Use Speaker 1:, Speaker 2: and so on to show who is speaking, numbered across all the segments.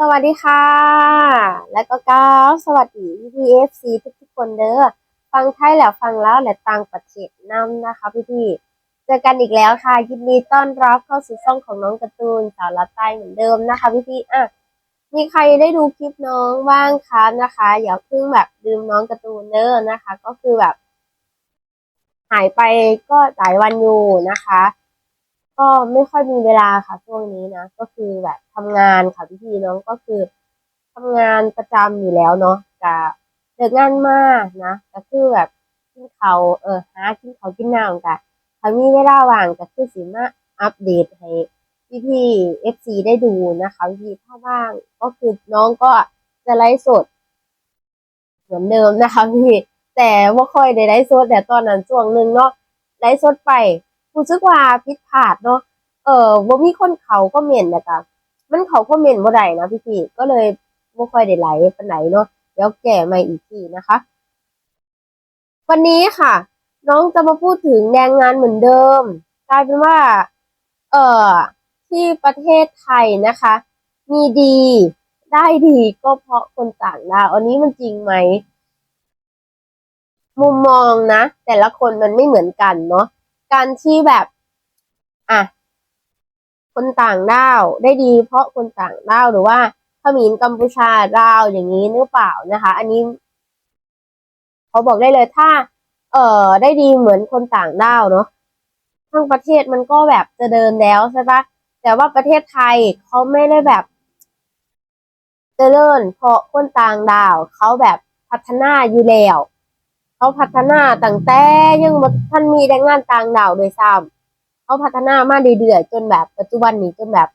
Speaker 1: สวัสดีค่ะ และก็ก้าวสวัสดี PFC ทุกทุกคนเด้อ ฟังไทยแล้วฟังแล้วและต่างประเทศนำนะคะพี่พี่เจอกันอีกแล้วค่ะยินดีต้อนรับเข้าสู่ช่องของน้องการ์ตูนสาวละใต้เหมือนเดิมนะคะพี่พี่อะมีใครได้ดูคลิปน้องบ้างคะนะคะ อย่าเพิ่งแบบลืมน้องการ์ตูนเด้อนะคะ ก็คือแบบ หายไปก็หลายวันอยู่นะคะ ก็ไม่ค่อยมีเวลาค่ะช่วงนี้นะ ก็คือแบบทำงานค่ะพี่พี่น้องก็คือทำงานประจำอยู่แล้วเนาะกะเลิกงานมากนะก็คือแบบกินเขาเออหากินเขากินน้ำกะถ้ามีเวลาว่างก็คือสิมาอัปเดตให้พี่พี่เอฟซีได้ดูนะคะพี่ถ้าว่างก็คือน้องก็จะไลฟ์สด เหมือนเดิมนะคะพี่แต่ว่าค่อยได้ไลฟ์สดแต่ตอนนั้นช่วงหนึ่งเนาะไลฟ์สดไป รู้สึกว่าผิดพลาดเนาะเออบ่มีคนเขาก็เมนนะคะมันเขาก็เมนบ่ได้นะพี่พี่ก็เลยบ่ค่อยได้ไหลปานไหนเนาะเดี๋ยวแก้ใหม่อีกทีนะคะ วันนี้ค่ะ น้องจะมาพูดถึงแรงงานเหมือนเดิมกลายเป็นว่า เอ่อที่ประเทศไทยนะคะ มีดีได้ดีก็เพราะคนต่างดาวอันนี้มันจริงไหมมุมมองนะ แต่ละคนมันไม่เหมือนกันเนาะ การที่แบบอะคนต่างด้าวได้ดี เพราะคนต่างด้าวหรือว่าเขมินกัมพูชาดาวอย่างนี้หรือเปล่านะคะ อันนี้เขาบอกได้เลยถ้า เอ่อ ได้ดีเหมือนคนต่างด้าวเนาะทั้งประเทศมันก็แบบจะเดินแล้วใช่ปะแต่ว่าประเทศไทยเขาไม่ได้แบบเจริญเพราะคนต่างดาวเขาแบบพัฒนาอยู่แล้ว เขาพัฒนาตั้งแต่ยังท่านมีแรงงานต่างดาวโดวยซ้ำเขาพัฒนามาเรื่อยๆจนแบบปัจจุบันนี้จนแบบ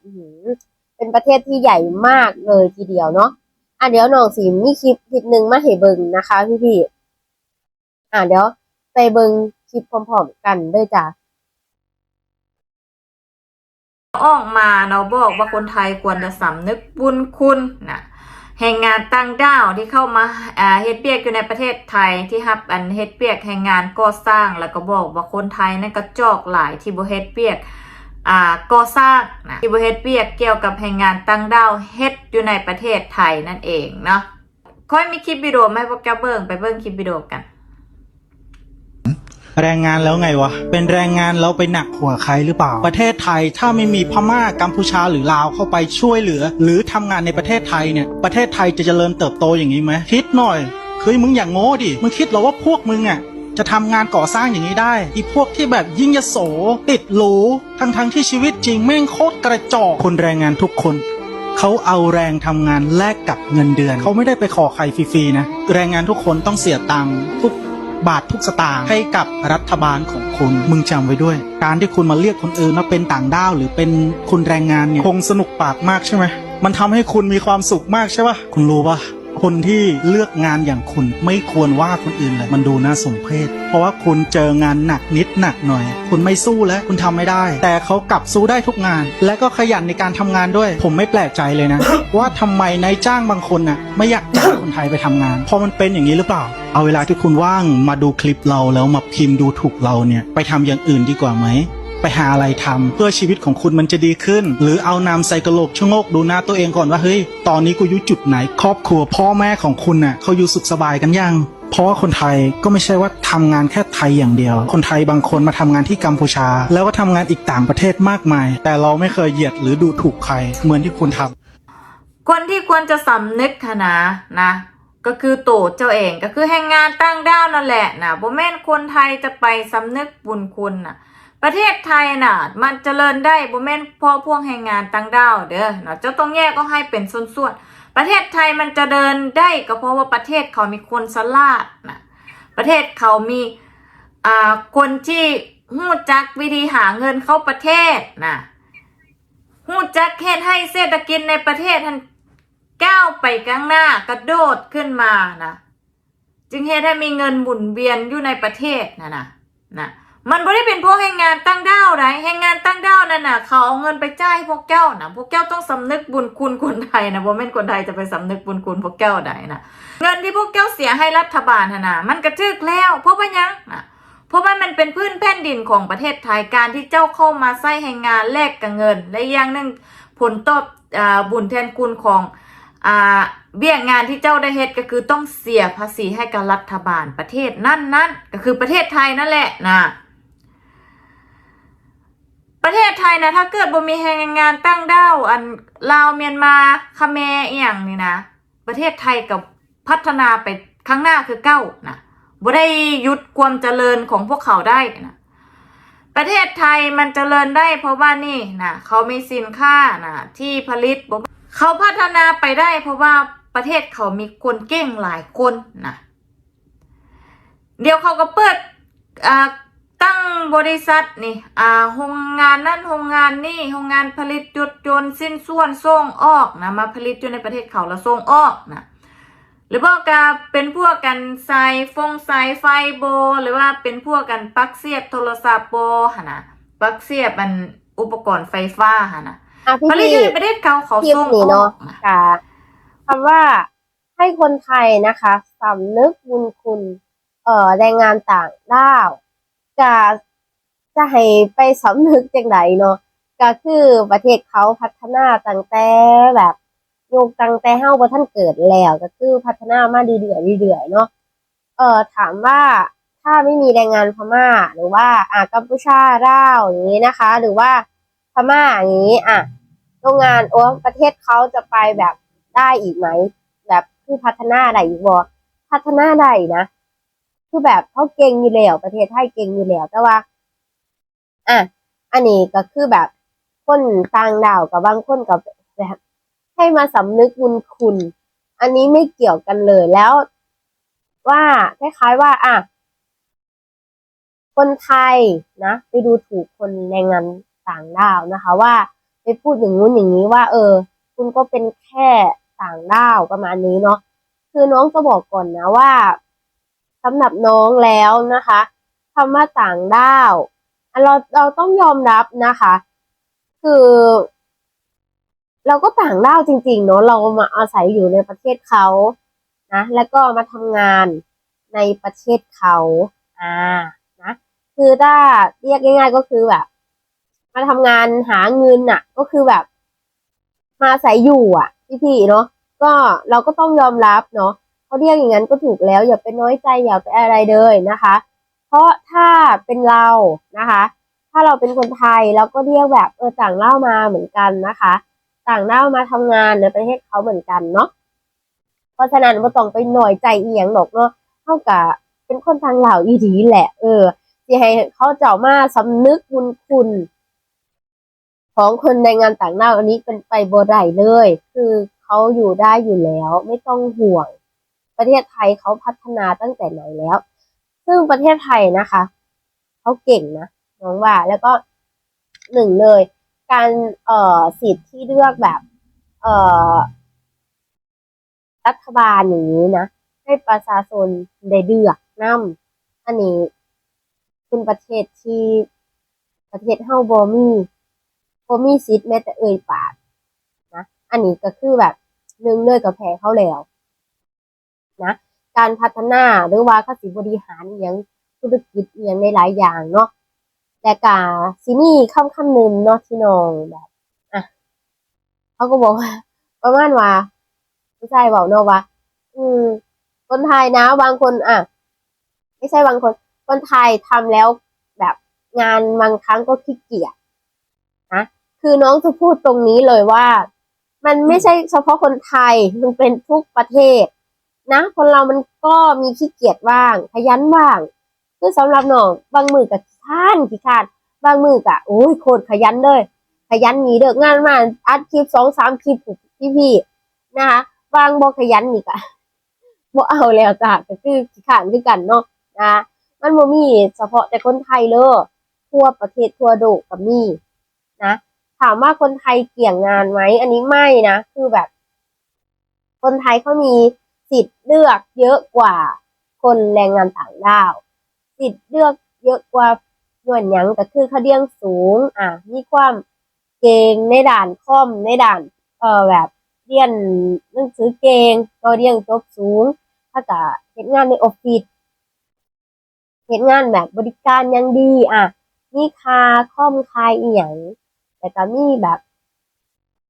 Speaker 1: เป็นประเทศที่ใหญ่มากเลยทีเดียวเนาะอะเดี๋ยวน้องสีมีคลิปคลิปหนึ่งมาให้เบิ่งนะคะพี่ๆอะเดี๋ยวไปเบิ่งคลิปพร้อมๆกันด้วยจ้ะ
Speaker 2: ออกมาเนาบอกว่าคนไทยควรจะสำนึกบุญคุณนะ แรงงานต่างด้าวที่เข้ามาเฮ็ดเปียกอยู่ในประเทศไทยที่ฮับอันเฮ็ดเปียกแรงงานก่อสร้างแล้วก็บอกว่าคนไทยนั่นก็จอกหลายที่บ่เฮ็ดเปียกอ่าก่อสร้างนะที่บ่เฮ็ดเปียกเกี่ยวกับแรงงานต่างด้าวเฮ็ดอยู่ในประเทศไทยนั่นเองเนาะค่อยมีคลิปวิดีโอมาให้พวกแกเบิ่งไปเบิ่งคลิปวิดีโอกัน
Speaker 3: แรงงานแล้วไงวะ เป็นแรงงานแล้วไปหนักหัวใครหรือเปล่า ประเทศไทยถ้าไม่มีพม่ากัมพูชาหรือลาวเข้าไปช่วยเหลือ หรือทำงานในประเทศไทยเนี่ยประเทศไทยจะเจริญเติบโตอย่างนี้ไหมคิดหน่อยเฮ้ยมึงอย่างโง่ดิมึงคิดหรอว่าพวกมึงอะจะทำงานก่อสร้างอย่างนี้ได้อีพวกที่แบบยิ่งยโส ติดหรูทั้งทั้งๆที่ชีวิตจริงแม่งโคตรกระจอกคนแรงงานทุกคนเขาเอาแรงทำงานแลกกับเงินเดือน เขาไม่ได้ไปขอใครฟรีๆนะ แรงงานทุกคนต้องเสียตังค์ทุก บาททุกสตางค์ให้กับรัฐบาลของคุณมึงจำไว้ด้วย การที่คุณมาเรียกคนอื่นว่าเป็นต่างด้าวหรือเป็นคนแรงงานเนี่ยคงสนุกปากมากใช่ไหมมันทำให้คุณมีความสุขมากใช่ปะคุณรู้ปะ คนที่เลือกงานอย่างคุณไม่ควรว่าคนอื่นเลย มันดูน่าสมเพชเพราะว่าคุณเจองานหนักนิดหนักหน่อย คุณไม่สู้แล้วคุณทำไม่ได้ แต่เขากลับสู้ได้ทุกงาน และก็ขยันในการทำงานด้วย ผมไม่แปลกใจเลยนะ ว่าทำไมนายจ้างบางคนน่ะไม่อยากจ้างคนไทยไปทำงานเพราะมันเป็นอย่างนี้หรือเปล่าเอาเวลาที่คุณว่างมาดูคลิปเราแล้วมาพิมพ์ดูถูกเราเนี่ยไปทำอย่างอื่นดีกว่าไหม ไปหาอะไรทำเพื่อชีวิตของคุณมันจะดีขึ้น หรือเอานำใส่กระโลกชะโงกดูหน้าตัวเองก่อนว่าเฮ้ยตอนนี้กูอยู่จุดไหน ครอบครัวพ่อแม่ของคุณน่ะเขาอยู่สุขสบายกันยังเพราะว่าคนไทยก็ไม่ใช่ว่าทำงานแค่ไทยอย่างเดียว คนไทยบางคนมาทำงานที่กัมพูชา แล้วก็ทำงานอีกต่างประเทศมากมาย แต่เราไม่เคยเหยียดหรือดูถูกใครเหมือนที่คุณทำ
Speaker 2: คนที่ควรจะสำนึกนะนะ ก็คือโตเจ้าเองก็คือแรงงานตั้งด้าวนั่นแหละนะบ่แม่นคนไทยจะไปสำนึกบุญคุณน่ะ ประเทศไทยน่ะ มันเจริญได้บ่แม่นเพราะพวกแรงงานตั้งด้าวเด้อเนาะเจ้าต้องแยกก็ให้เป็นส่วนๆประเทศไทยมันจะเดินได้ก็เพราะว่าประเทศเขามีคนสลาดนะประเทศเขามีอ่าคนที่หู้จักวิธีหาเงินเข้าประเทศนะหู้จักเฮ็ดให้เศรษฐกิจในประเทศทันก้าวไปข้างหน้ากระโดดขึ้นมานะจึงเฮ็ดให้มีเงินหมุนเวียนอยู่ในประเทศนะนะนะ มันไม่ได้เป็นพวกแรงงานตั้งด้าวไรแรงงานตั้งด้าวนั่นน่ะ เขาเอาเงินไปจ่ายพวกเจ้านะพวกเจ้าต้องสำนึกบุญคุณคนไทยนะบ่แม่นคนไทยจะไปสำนึกบุญคุณพวกเจ้าได้นะเงินที่พวกเจ้าเสียให้รัฐบาลนะมันกระจึกแล้วเพราะว่ายังนะเพราะว่ามันเป็นพื้นแผ่นดินของประเทศไทยการที่เจ้าเข้ามาใช้แรงงานแลกกับเงิน และอย่างหนึ่งผลตอบอบุญแทนคุณของเบี้ยงานที่เจ้าได้เฮ็ดก็คือต้องเสียภาษีให้กับรัฐบาลประเทศนั่นนั่นก็คือประเทศไทยนั่นแหละนะ ประเทศไทยนะถ้าเกิดบ่มีแรงงานตั้งด้าวอันลาวเมียนมาคาเมรอีหยังนี่นะประเทศไทยกับพัฒนาไปข้างหน้าคือเก้านะบ่ได้ยุดความเจริญของพวกเขาได้นะประเทศไทยมันเจริญได้เพราะว่านี่นะเขามีสินค้านะที่ผลิตเขาพัฒนาไปได้ เพราะว่าประเทศเขามีคนเก่งหลายคนนะเดี๋ยวเขาก็เปิดอ่า บริษัทนี่ อ่าโรงงานนั่นโรงงานนี่โรงงานผลิตยุดยนต์สิ้นส่วนส่งออกนะมาผลิตอยู่ในประเทศเขาแล้วส่งออกนะหรือว่าก็เป็นพวกกันสายฟงสายไฟโบ หรือว่าเป็นพวกกันปลั๊กเสียบโทรศัพท์โบหะนะปลั๊กเสียบมันอุปกรณ์ไฟฟ้าหะนะ
Speaker 1: อะพี่
Speaker 2: ผลิต
Speaker 1: พี่
Speaker 2: อยู่ในประเทศเขาเขา
Speaker 1: คลิป
Speaker 2: ส่ง
Speaker 1: นี้
Speaker 2: ออ
Speaker 1: เนาะ
Speaker 2: กนะ
Speaker 1: ค่ะคำว่าให้คนไทยนะคะสำนึกบุญคุณ เอ่อแรงงานต่างด้าวจะ จะให้ไปสำนึกจังไดเนาะก็คือประเทศเขาพัฒนาตั้งแต่แบบยุคตั้งแต่เฮาบ่ทันเกิดแล้ว ก็คือพัฒนามาดีเรื่อยๆเรื่อยเนาะเอ่อถามว่าถ้าไม่มีแรงงานพม่าหรือว่าอ่ากัมพูชาลาวอย่างนี้นะคะ หรือว่าพม่าอย่างนี้อะโรงงานโอ้ประเทศเขาจะไปแบบได้อีกไหมแบบคือพัฒนาได้อีกบ่พัฒนาได้นะ คือแบบเขาเก่งอยู่แล้วประเทศไทยเก่งอยู่แล้วแต่ว่า อะอันนี้ก็คือแบบคนต่างดาวกับบางคนกับแบบให้มาสำนึกบุญคุณ อันนี้ไม่เกี่ยวกันเลยแล้วว่าคล้ายๆว่า อะ คนไทยนะไปดูถูกคนแรงงานต่างด้าวนะคะ ว่าไปพูดอย่างงู้นอย่างนี้ว่า เออ คุณก็เป็นแค่ต่างด้าวประมาณนี้เนาะคือน้องจะบอกก่อนนะว่าสำหรับน้องแล้วนะคะคำว่าต่างด้าว เราเราต้องยอมรับนะคะ คือ เราก็ต่างด้าวจริง ๆ เนาะเรามาอาศัยอยู่ในประเทศเขานะแล้วก็มาทำงานในประเทศเขาอ่านะคือถ้าเรียกง่ายๆก็คือแบบ มาทำงานหาเงินน่ะ ก็คือแบบ มาอาศัยอยู่อะพี่ๆเนาะก็เราก็ต้องยอมรับเนาะเขาเรียกอย่างนั้นก็ถูกแล้ว อย่าไปน้อยใจอย่าไปอะไรเลยนะคะ เพราะถ้าเป็นเรานะคะ ถ้าเราเป็นคนไทยเราก็เรียกแบบเออต่างเล่าวมาเหมือนกันนะคะ ต่างด้าวมาทำงานในประเทศเขาเหมือนกันเนาะเพราะฉะนั้นไม่ต้องไปหน่อยใจอียงหรอกเนาะเท่ากับเป็นคนทางเหล่าอีดีแหละ เออที่ให้เขาเจ้ามาสำนึกบุญคุณของคนในงานต่างด้าวอันนี้เป็นไปบ่ไดเลย คือเขาอยู่ได้อยู่แล้ว ไม่ต้องห่วง ประเทศไทยเขาพัฒนาตั้งแต่ไหนแล้ว ซึ่งประเทศไทยนะคะเขาเก่งนะน้องว่าแล้วก็หนึ่งเลย การเอ่อสิทธิ์ที่เลือกแบบ เอ่อรัฐบาลอย่างนี้นะให้ประชาชนได้เลือกนํอันนี้เป็นประเทศที่ประเทศเฮาบ่มีบ่มีสิทธิ์แม้แต่เอ่ยปากนะ อันนี้ก็คือแบบหนึ่งเลยกับแพ้เขาแล้ว นะ การพัฒนาหรือว่าเขาสิบริหารอย่างธุรกิจอย่างในหลายอย่างเนาะแต่กาซินี่คำคำนึ่งเนาะที่น้องแบบอะเขาก็บอกว่าประมาณว่าไม่ใช่บอกเนาะว่า อืม คนไทยนะบางคนอะไม่ใช่บางคน คนไทยทำแล้วแบบงานบางครั้งก็ขี้เกียจนะคือน้องจะพูดตรงนี้เลยว่า มันไม่ใช่เฉพาะคนไทยมันเป็นทุกประเทศ นะ คนเรามัน ก็มีขี้เกียจบ้างขยันบ้าง คือสำหรับน้องบางมือกับข้านขี้ขานบางมือกะโอ้ยโคตรขยันเลย ขยันหนีเด็กงานมาอัดคลิปสองสามคลิปพี่พี่ๆนะคะบางบ่ขยันนี่กะบ่เอาแล้วจ้ะก็คือขี้ขานคือกันเนาะนะมันบ่มีเฉพาะแต่คนไทยเลยทั่วประเทศทั่วโลกก็มีนะถามว่าคนไทยเกี่ยงงานไหมอันนี้ไม่นะ คือแบบ คนไทยเขามี สิทธิ์เลือกเยอะกว่าคนแรงงานต่างด้าว สิทธิ์เลือกเยอะกว่าส่วนยังก็คือเขาเรียงสูง อะมีความเก่งในด่านคอมในด่านเอ่อแบบเรียนหนังสือเก่งก็เรียนจบสูง ถ้ากับเฮ็ดงานในออฟฟิศเฮ็ดงานแบบบริการยังดีอะมีคาคอมคายอีหยังแต่ก็มีแบบ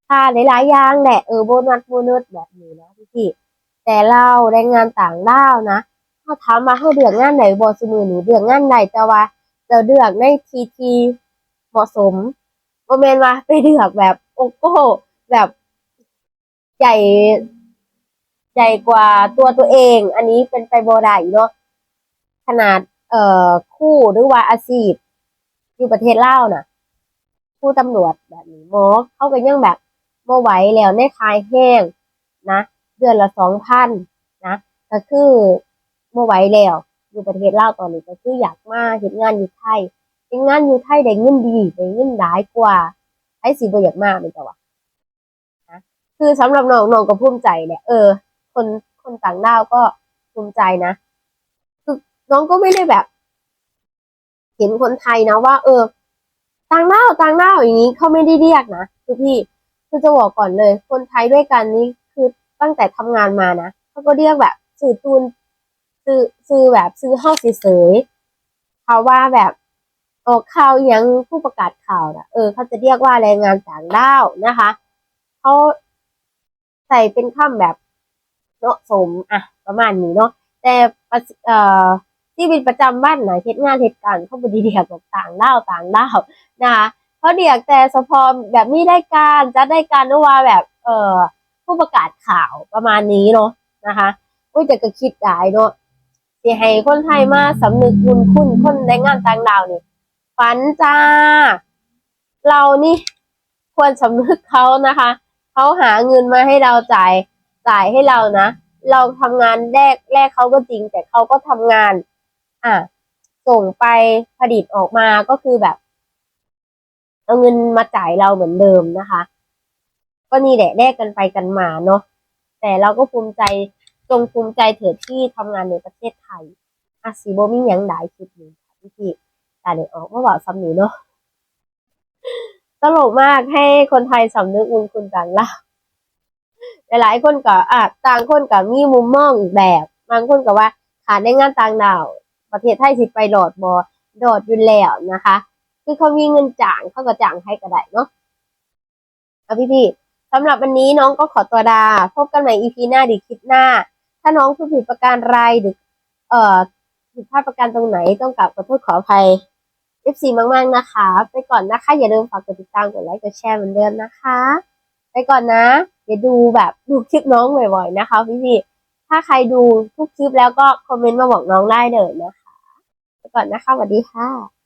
Speaker 1: ค่าหลายๆอย่างแหละเออโบนัสโบนัสแบบนี้นะพี่ แต่เราแรงงานต่างด้าวนะเขาถามมาเขาเดือกงานไหนบอสมือหนูเดือกงานไหนแต่ว่าเราเดือกในทีทีเหมาะสมโมเมนว่าไปเดือกแบบโอ้โหแบบใหญ่ใหญ่กว่าตัวตัวเอง อันนี้เป็นไปโบได้เนาะขนาดเอ่อคู่หรือว่าอาชีพอยู่ประเทศลาวน่ะ ผู้ตำรวจแบบนี้หมอเขาก็ยังแบบบ่ไหวแล้วในคายแห้งนะ เดือนละสองพันนะก็คือบ่อไหวแล้วอยู่ประเทศลาวตอนนี้ก็คืออยากมาเฮ็ดงานอยู่ไทยเฮ็ดงานอยู่ไทยได้เงินดีได้เงินหลายกว่าไอ้สิบ่อยากมากเป็นจังวะนะคือสำหรับน้องน้องก็ภูมิใจแหละเออ คนคนต่างดาวก็ภูมิใจนะคือน้องก็ไม่ได้แบบ เห็นคนไทยนะว่า เออ ต่างด้าวต่างด้าวอย่างนี้เขาไม่ได้เรียกนะคือพี่คือจะบอกก่อนเลย คนไทยด้วยกันนี่ ตั้งแต่ทำงานมานะเขาก็เรียกแบบสื่อตูนซื้อซื้อแบบซื้อห้องเฉยๆเขาว่าแบบออกข่าวอหยังผู้ประกาศข่าวนะเออเขาจะเรียกว่าแรงงานต่างด้าวนะคะเขาใส่เป็นคำแบบเหมาะสมอะประมาณนี้เนาะแต่เอ่อที่เป็นประจำบ้านไหนะเฮ็ดงานเหตุการณ์เขาบดีเดียกบอกต่างด้าวต่างด้าวนะคะเขาเดียกแต่สพอแบบนี้ได้การจะได้การนว่าแบบ เอ่อ ผู้ประกาศข่าวประมาณนี้เนาะนะคะอุ้ยแต่ก็คิดได้เนาะสิให้คนไทยมาสำนึกบุญคุณคนแรงงานต่างดาวนี่ฝันจ้า เรานี่ควรสำนึกเขานะคะเขาหาเงินมาให้เราจ่ายจ่ายให้เรานะ เราทำงานแรกแรกเขาก็จริง แต่เขาก็ทำงาน อะส่งไปผลิตออกมาก็คือแบบ เอาเงินมาจ่ายเราเหมือนเดิมนะคะ ก็นี่แหละแลกกันไปกันมาเนาะแต่เราก็ภูมิใจจงภูมิใจเถิดที่ทำงานในประเทศไทยอาซีโบมียังหลายคลิปนี้ค่ะพี่พี่แต่เดี๋ยออกมาบอกซ้ำนี้เนาะตลกมากให้คนไทยสำนึกบุญคุณต่างล่าหลายๆคนก็อะต่างคนก็มีมุมมองอีกแบบบางคนก็ว่าขาดในงานต่างดาว ประเทศไทยสิไปโดดบอโดดอยู่แล้วนะคะ คือเขามีเงินจ่างเขาก็จ่างให้ก็ได้เนาะเอาพี่พี่ สำหรับวันนี้น้องก็ขอตัวลาพบกันใหม่ EP หน้าหรือคลิปหน้า ถ้าน้องผิดประการใดหรือ เอ่อผิดพลาดประการตรงไหนต้องกลับขอโทษขออภัย FC มาก ๆ นะคะ ไปก่อนนะคะ อย่าลืมฝากกดติดตามกดไลค์กดแชร์เหมือนเดิมนะคะ ไปก่อนนะเดี๋ยวดูแบบดูคลิปน้องบ่อยๆนะคะพี่พี่ๆถ้าใครดูทุกคลิปแล้วก็คอมเมนต์มาบอกน้องได้เลยนะคะ ไปก่อนนะคะสวัสดีค่ะ